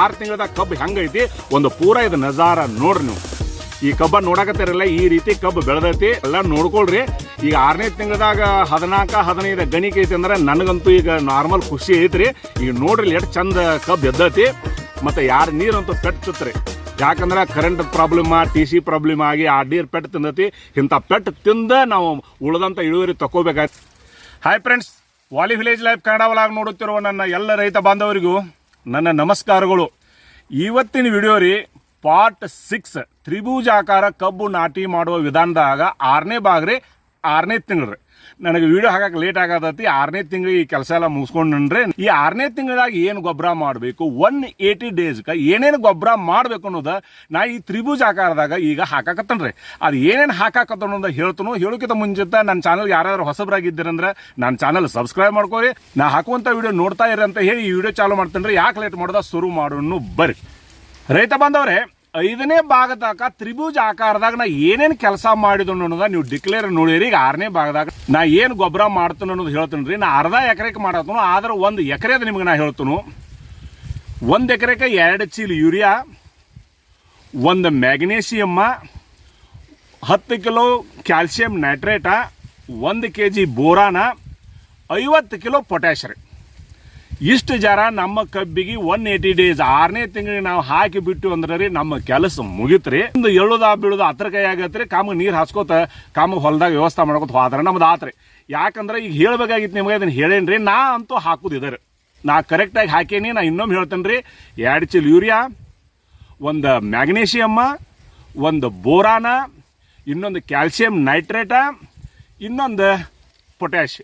ಆರು ತಿಂಗಳದ ಕಬ್ಬು ಹೆಂಗೈತಿ? ಒಂದು ಪೂರ ಇದು ನಜಾರ ನೋಡ್ರಿ ನೀವು. ಈ ಕಬ್ಬ ನೋಡಕತ್ತಿರಲ್ಲ, ಈ ರೀತಿ ಕಬ್ಬು ಬೆಳೆದೈತಿ, ಎಲ್ಲ ನೋಡ್ಕೊಳ್ರಿ. ಈಗ ಆರನೇ ತಿಂಗಳದಾಗ ಹದಿನಾಲ್ಕ, ಹದಿನೈದು ಗಣಿಕೆ ಐತಿ ಅಂದ್ರೆ ನನಗಂತೂ ಈಗ ನಾರ್ಮಲ್ ಖುಷಿ ಐತ್ರಿ. ಈಗ ನೋಡ್ರಿ ಎಷ್ಟು ಚಂದ ಕಬ್ಬು ಎದ್ದೈತಿ. ಮತ್ತೆ ಯಾರು ನೀರಂತೂ ಪೆಟ್ ಚುತ್ರಿ ಯಾಕಂದ್ರೆ current problem T C problem ಆಗಿ ಆ ನೀರು ಪೆಟ್ಟು ತಿಂದೈತಿ. ಇಂಥ ಪೆಟ್ಟು ತಿಂದ ನಾವು ಉಳಿದಂಥ ಇಳುವರಿ ತಗೋಬೇಕಾಯ್ತು ಹಾಯ್ ಫ್ರೆಂಡ್ಸ್ ವಾಲಿ ವಿಲೇಜ್ ಲೈಫ್ ಕನ್ನಡ ಒಳಗೆ ನೋಡುತ್ತಿರುವ ನನ್ನ ಎಲ್ಲ ರೈತ ಬಾಂಧವರಿಗೂ ನನ್ನ ನಮಸ್ಕಾರಗಳು. ಇವತ್ತಿನ ವಿಡಿಯೋ ರೀ ಪಾರ್ಟ್ ಸಿಕ್ಸ್ ತ್ರಿಭುಜಾಕಾರ ಕಬ್ಬು ನಾಟಿ ಮಾಡುವ ವಿಧಾನದಾಗ ಆರನೇ ಭಾಗ ರೀ ಆರನೇ ತಿಂಗಳು ರೀ. ನನಗೆ ವಿಡಿಯೋ ಹಾಕಕ್ಕೆ ಲೇಟ್ ಆಗತೈತಿ. ಆರನೇ ತಿಂಗಳ ಈ ಕೆಲಸ ಎಲ್ಲ ಮುಗಿಸ್ಕೊಂಡ್ರೆ ಈ ಆರನೇ ತಿಂಗಳಾಗ ಏನು ಗೊಬ್ಬರ ಮಾಡಬೇಕು? ಒನ್ ಏಯ್ಟಿ ಡೇಸ್ಗೆ ಏನೇನು ಗೊಬ್ಬರ ಮಾಡಬೇಕು ಅನ್ನೋದು ನಾ ಈ ತ್ರಿಭುಜ ಆಕಾರದಾಗ ಈಗ ಹಾಕಾಕತ್ತನ್ರಿ. ಅದು ಏನೇನು ಹಾಕಾಕತ್ತ ಅನ್ನೋದು ಹೇಳ್ತನು ಹೇಳೋಕ್ಕಿಂತ ಮುಂಚಿತ ನನ್ನ ಚಾನಲ್ ಯಾರಾದ್ರೂ ಹೊಸಬ್ರಾಗಿದ್ದೀರಂದ್ರೆ ನನ್ನ ಚಾನಲ್ ಸಬ್ಸ್ಕ್ರೈಬ್ ಮಾಡ್ಕೋರಿ. ನಾ ಹಾಕುವಂಥ ವಿಡಿಯೋ ನೋಡ್ತಾ ಇರಿ ಅಂತ ಹೇಳಿ ಈ ವಿಡಿಯೋ ಚಾಲು ಮಾಡ್ತೇನೆ ಯಾಕೆ ಲೇಟ್ ಮಾಡೋದ? ಶುರು ಮಾಡೋಣ ಬರ್ರಿ. ರೈತ ಬಾಂಧವ್ರೆ ಐದನೇ ಭಾಗದಾಗ ತ್ರಿಭುಜ ಆಕಾರದಾಗ ನಾ ಏನೇನು ಕೆಲಸ ಮಾಡಿದ್ರು ಅನ್ನೋದ ನೀವು ಡಿಕ್ಲೇರ್ ನೋಡಿರಿ. ಈಗ ಆರನೇ ಭಾಗದಾಗ ನಾ ಏನು ಗೊಬ್ಬರ ಮಾಡ್ತೇನೆ ಅನ್ನೋದು ಹೇಳ್ತೇನೆ ರೀ ನಾ ಅರ್ಧ ಎಕರೆಗೆ ಮಾಡತ್ತನು, ಆದ್ರೆ ಒಂದು ಎಕರೆದ ನಿಮ್ಗೆ ನಾ ಹೇಳ್ತೇನು. ಒಂದು ಎಕರೆಗೆ ಎರಡು ಚೀಲ ಯೂರಿಯಾ, ಒಂದು ಮ್ಯಾಗ್ನೇಷಿಯಮ್ಮ ಹತ್ತು ಕಿಲೋ ಕ್ಯಾಲ್ಸಿಯಂ ನೈಟ್ರೇಟ, ಒಂದು ಕೆ ಜಿ ಬೋರಾನ, ಐವತ್ತು ಕಿಲೋ ಪೊಟ್ಯಾಶ್ ರೀ. ಇಷ್ಟು ಜರ ನಮ್ಮ ಕಬ್ಬಿಗೆ ಒನ್ ಏಯ್ಟಿ ಡೇಸ್ ಆರನೇ ತಿಂಗಳಿಗೆ ನಾವು ಹಾಕಿ ಬಿಟ್ಟು ಅಂದ್ರೆ ರೀ ನಮ್ಮ ಕೆಲಸ ಮುಗಿತ್ರಿ. ಒಂದು ಎಳುದ ಬೀಳುದ ಹತ್ರ ಕೈ ಆಗತ್ರಿ ಕಾಮ ನೀರು ಹಾಸ್ಕೋತ ಕಾಮ ಹೊಲದಾಗ ವ್ಯವಸ್ಥೆ ಮಾಡ್ಕೋತ ಹೋದ್ರೆ ನಮ್ದು ಆತ್ರಿ. ಯಾಕಂದ್ರೆ ಈಗ ಹೇಳ್ಬೇಕಾಗಿತ್ತು ನಿಮಗೆ ಅದನ್ನ ಹೇಳೇನ್ರಿ, ನಾ ಅಂತೂ ಹಾಕುದಿದ್ದಾರೆ ನಾ ಕರೆಕ್ಟಾಗಿ ಹಾಕೇನಿ, ನಾ ಇನ್ನೊಮ್ಮೆ ಹೇಳ್ತೇನೆ ರೀ. ಎರಡು ಚೀಲ ಯೂರಿಯಾ ಒಂದು ಮ್ಯಾಗ್ನೇಷಿಯಮ್ಮ ಒಂದು ಬೋರಾನ, ಇನ್ನೊಂದು ಕ್ಯಾಲ್ಸಿಯಂ ನೈಟ್ರೇಟ ಇನ್ನೊಂದು ಪೊಟ್ಯಾಶ್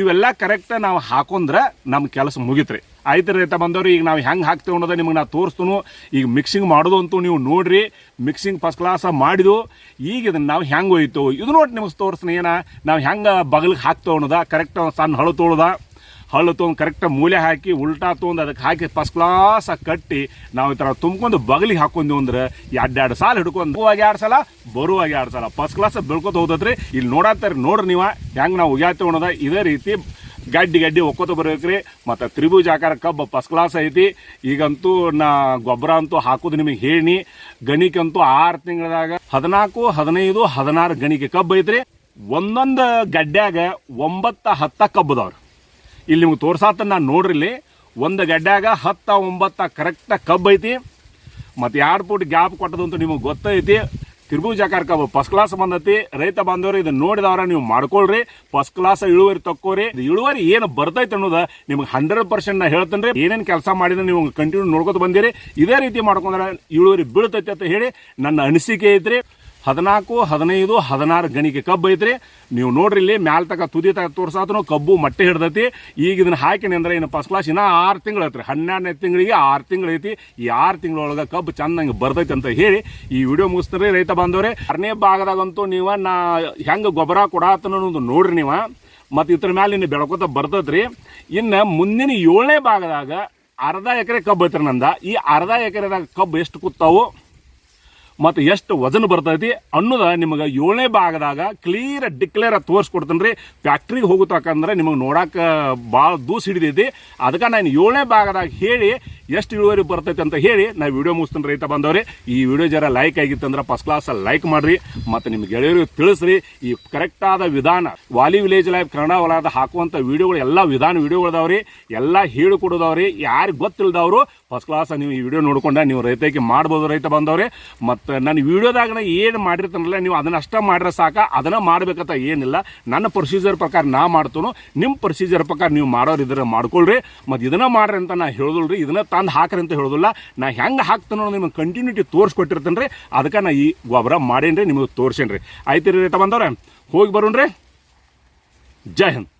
ಇವೆಲ್ಲ ಕರೆಕ್ಟ್ ನಾವು ಹಾಕೊಂಡ್ರೆ ನಮ್ಮ ಕೆಲಸ ಮುಗಿತ್ರಿ. ಆಯ್ತು ರೈತ ಬಂದವ್ರು, ಈಗ ನಾವು ಹೆಂಗೆ ಹಾಕ್ತೇವೆ ಅನ್ನೋದು ನಿಮಗೆ ನಾ ತೋರಿಸ್ತನು. ಈಗ ಮಿಕ್ಸಿಂಗ್ ಮಾಡೋದು ಅಂತೂ ನೀವು ನೋಡ್ರಿ ಮಿಕ್ಸಿಂಗ್ ಫಸ್ಟ್ ಕ್ಲಾಸ್ ಮಾಡಿದು, ಈಗ ಇದನ್ನು ನಾವು ಹೆಂಗೆ ಹೋಯ್ತು ಇದು ನೋಡಿ ನಿಮಗೆ ತೋರಿಸ್ತೀನಿ ಏನ? ನಾವು ಹೆಂಗೆ ಬಗಲಿಗೆ ಹಾಕ್ತೇವೆ ಅನ್ನೋದ ಕರೆಕ್ಟ್ ಸಣ್ಣ ಹಳು ತೊಳ್ದ? ಹಳ್ಳು ತೊಗೊಂಡು ಕರೆಕ್ಟ್ ಮೂಲೆ ಹಾಕಿ, ಉಲ್ಟಾ ತೊಗೊಂಡು ಅದಕ್ಕೆ ಹಾಕಿ ಫಸ್ಟ್ ಕ್ಲಾಸ್ ಕಟ್ಟಿ, ನಾವು ಈ ಥರ ತುಂಬ್ಕೊಂಡು ಬಗಲಿಗೆ ಹಾಕೊಂಡ್ವಿ ಅಂದ್ರೆ ಎರಡು ಸಾಲ ಹಿಡ್ಕೊಂಡು ಹೋಗಿ ಎರಡು ಸಲ, ಬರುವಾಗ ಎರಡು ಸಲ. ಫಸ್ಟ್ ಕ್ಲಾಸ್ ಬೆಳ್ಕೊತ ಹೋದತ್ರಿ ಇಲ್ಲಿ ನೋಡತ್ತಾರೆ ನೋಡ್ರಿ ನೀವು, ಹೆಂಗೆ ನಾವು ಉಗ್ಯಾತೇವೆ ಅನ್ನೋದ ಇದೇ ರೀತಿ ಗಡ್ಡಿ ಗಡ್ಡಿ ಒಕ್ಕೋತ ಬರ್ಬೇಕ್ರಿ. ಮತ್ತು ತ್ರಿಭುಜ ಆಕಾರ ಕಬ್ಬು ಫಸ್ಟ್ ಕ್ಲಾಸ್ ಐತಿ. ಈಗಂತೂ ನಾ ಗೊಬ್ಬರ ಅಂತೂ ಹಾಕೋದು ನಿಮಗೆ ಹೇಳಿ ಗಣಿಕಂತೂ ಆರು ತಿಂಗಳದಾಗ ಹದಿನಾಲ್ಕು, ಹದಿನೈದು, ಹದಿನಾರು ಗಣಿಕೆ ಕಬ್ಬು ಐತ್ರಿ. ಒಂದೊಂದು ಗಡ್ಡ್ಯಾಗ ಒಂಬತ್ತ, ಹತ್ತ ಕಬ್ಬದವ್ರು. ಇಲ್ಲಿ ನಿಮ್ಗೆ ತೋರ್ಸಾತ ನಾನು ನೋಡ್ರಿಲ್ಲಿ, ಒಂದು ಗಡ್ಡ್ಯಾಗ ಹತ್ತ ಒಂಬತ್ತ ಕರೆಕ್ಟಾಗಿ ಕಬ್ಬು ಐತಿ. ಮತ್ತು ಎರಡು ಫುಟ್ ಗ್ಯಾಪ್ ಕೊಟ್ಟದು ಅಂತ ನಿಮಗೆ ಗೊತ್ತೈತಿ. ತ್ರಿಭುಜಾಕಾರ ಕಬ್ಬು ಫಸ್ಟ್ ಕ್ಲಾಸ್ ಬಂದೈತಿ. ರೈತ ಬಾಂಧವರು, ಇದನ್ನ ನೋಡಿದವರ ನೀವು ಮಾಡ್ಕೊಳ್ರಿ. ಫಸ್ಟ್ ಕ್ಲಾಸ್ ಇಳುವರಿ ತಕ್ಕೋರಿ. ಇಳುವರಿ ಏನು ಬರ್ತೈತೆ ಅನ್ನೋದು ನಿಮ್ಗೆ ಹಂಡ್ರೆಡ್ ಪರ್ಸೆಂಟ್ ನಾ ಹೇಳ್ತೇನೆ ಏನೇನು ಕೆಲಸ ಮಾಡಿದ್ರೆ ನೀವು ಕಂಟಿನ್ಯೂ ನೋಡ್ಕೊತ ಬಂದಿರಿ. ಇದೇ ರೀತಿ ಮಾಡ್ಕೊಂಡ್ರೆ ಇಳುವರಿ ಬೀಳ್ತೈತೆ ಅಂತ ಹೇಳಿ ನನ್ನ ಅನಿಸಿಕೆ ಐತ್ರಿ. ಹದಿನಾಲ್ಕು, ಹದಿನೈದು, ಹದಿನಾರು ಗಣಿಗೆ ಕಬ್ಬು ಐತ್ರಿ. ನೀವು ನೋಡ್ರಿ ಇಲ್ಲಿ ಮ್ಯಾಲ ತಕ ತುದಿ ತಗ ತೋರ್ಸಾತನು, ಕಬ್ಬು ಮಟ್ಟೆ ಹಿಡ್ದೈತಿ. ಈಗ ಇದನ್ನ ಹಾಕಿನಿ ಅಂದ್ರೆ ಇನ್ನು ಫಸ್ಟ್ ಕ್ಲಾಸ್ ಇನ್ನ ಆರು ತಿಂಗಳು ಐತ್ರಿ. ಹನ್ನೆರಡನೇ ತಿಂಗಳಿಗೆ ಆರು ತಿಂಗಳು ಐತಿ. ಈ ಆರು ತಿಂಗಳೊಳಗೆ ಕಬ್ಬು ಚಂದಂಗೆ ಬರ್ತೈತಿ ಅಂತ ಹೇಳಿ ಈ ವಿಡಿಯೋ ಮುಗಿಸ್ತಾರೆ ರೈತ ಬಾಂಧವ್ರೆ. ಆರನೇ ಭಾಗದಾಗಂತೂ ನೀವು ನಾ ಹೆಂಗೆ ಗೊಬ್ಬರ ಕೊಡಾತನ ನೋಡ್ರಿ ನೀವು. ಮತ್ತು ಇದ್ರ ಮ್ಯಾಲೆ ಇನ್ನು ಬೆಳ್ಕೊತ ಬರ್ತೈತ್ರಿ ಇನ್ನು ಮುಂದಿನ ಏಳನೇ ಭಾಗದಾಗ ಅರ್ಧ ಎಕರೆ ಕಬ್ಬು ಐತ್ರಿ ನಂದ. ಈ ಅರ್ಧ ಎಕರೆದಾಗ ಕಬ್ಬು ಎಷ್ಟು ಕೂತಾವು? ಮತ್ತು ಎಷ್ಟು ವಜನ್ ಬರ್ತೈತಿ ಅನ್ನೋದ ನಿಮಗೆ ಏಳನೇ ಭಾಗದಾಗ ಕ್ಲಿಯರ್ ಡಿಕ್ಲೇರ್ ತೋರಿಸ್ಕೊಡ್ತೀನಿ ರೀ ಫ್ಯಾಕ್ಟ್ರಿಗೆ ಹೋಗುತ್ತಕಂದ್ರೆ ನಿಮಗೆ ನೋಡಕ್ಕೆ ಭಾಳ ದೂಸ್ ಹಿಡಿದೈತಿ. ಅದಕ್ಕೆ ನಾನು ಏಳನೇ ಭಾಗದಾಗ ಹೇಳಿ ಎಷ್ಟು ಇಳುವರಿ ಬರ್ತೈತಿ ಅಂತ ಹೇಳಿ ನಾ ವಿಡಿಯೋ ಮುಗಿಸ್ತೀನಿ ರೈತ ಬಂದವ್ರಿ. ಈ ವಿಡಿಯೋ ಜರ ಲೈಕ್ ಆಗಿತ್ತಂದ್ರೆ ಫಸ್ಟ್ ಕ್ಲಾಸ್ ಲೈಕ್ ಮಾಡ್ರಿ ಮತ್ತು ನಿಮ್ಗೆ ಗೆಳೆಯರಿಗೆ ತಿಳಿಸ್ರಿ. ಈ ಕರೆಕ್ಟಾದ ವಿಧಾನ ವಾಲಿ ವಿಲೇಜ್ ಲೈಫ್ ಕನ್ನಡ ಹೊಲದ ಹಾಕುವಂಥ ವಿಡಿಯೋಗಳು ಎಲ್ಲ ವಿಧಾನ ವಿಡಿಯೋಗಳದಾವ್ರಿ ಎಲ್ಲ ಹೇಳಿಕೊಡೋದವ್ರಿ ಯಾರಿಗೆ ಗೊತ್ತಿಲ್ಲದವರು ಫಸ್ಟ್ ಕ್ಲಾಸ್ ನೀವು ಈ ವಿಡಿಯೋ ನೋಡ್ಕೊಂಡ ನೀವು ರೈತಕ್ಕೆ ಮಾಡ್ಬೋದು ರೈತ ಬಂದವ್ರಿ. ಮತ್ತು ನನ್ನ ವಿಡಿಯೋದಾಗ ಏನು ಮಾಡಿರ್ತಾನಲ್ಲ, ನೀವು ಅದನ್ನ ಅಷ್ಟ ಮಾಡ್ರೆ ಸಾಕ, ಅದನ್ನ ಮಾಡ್ಬೇಕಂತ ಏನಿಲ್ಲ. ನನ್ನ ಪ್ರೊಸೀಜರ್ ಪ್ರಕಾರ ನಾ ಮಾಡ್ತೇನೆ ನಿಮ್ಮ ಪ್ರೊಸೀಜರ್ ಪ್ರಕಾರ ನೀವು ಮಾಡೋರು ಮಾಡ್ಕೊಳ್ರಿ. ಮತ್ತು ಇದನ್ನ ಮಾಡ್ರಿ ಅಂತ ನಾ ಹೇಳೋದಿಲ್ರಿ, ಇದನ್ನ ತಂದು ಹಾಕ್ರಿ ಅಂತ ಹೇಳೋದಿಲ್ಲ. ನಾ ಹೆಂಗೆ ಹಾಕ್ತಾನೋ ನಿಮಗೆ ಕಂಟಿನ್ಯೂಟಿ ತೋರಿಸ್ಕೊಟ್ಟಿರ್ತೇನೆ ರೀ ಅದಕ್ಕೆ ನಾ ಈ ಗೊಬ್ಬರ ಮಾಡೇನ್ರಿ ನಿಮಗೆ ತೋರ್ಸೇನ್ರಿ. ಆಯ್ತು ರೀ ರೈತ ಬಂದವ್ರೆ, ಹೋಗಿ ಬರೋಣ್ರಿ. ಜೈ ಹಿಂದ್.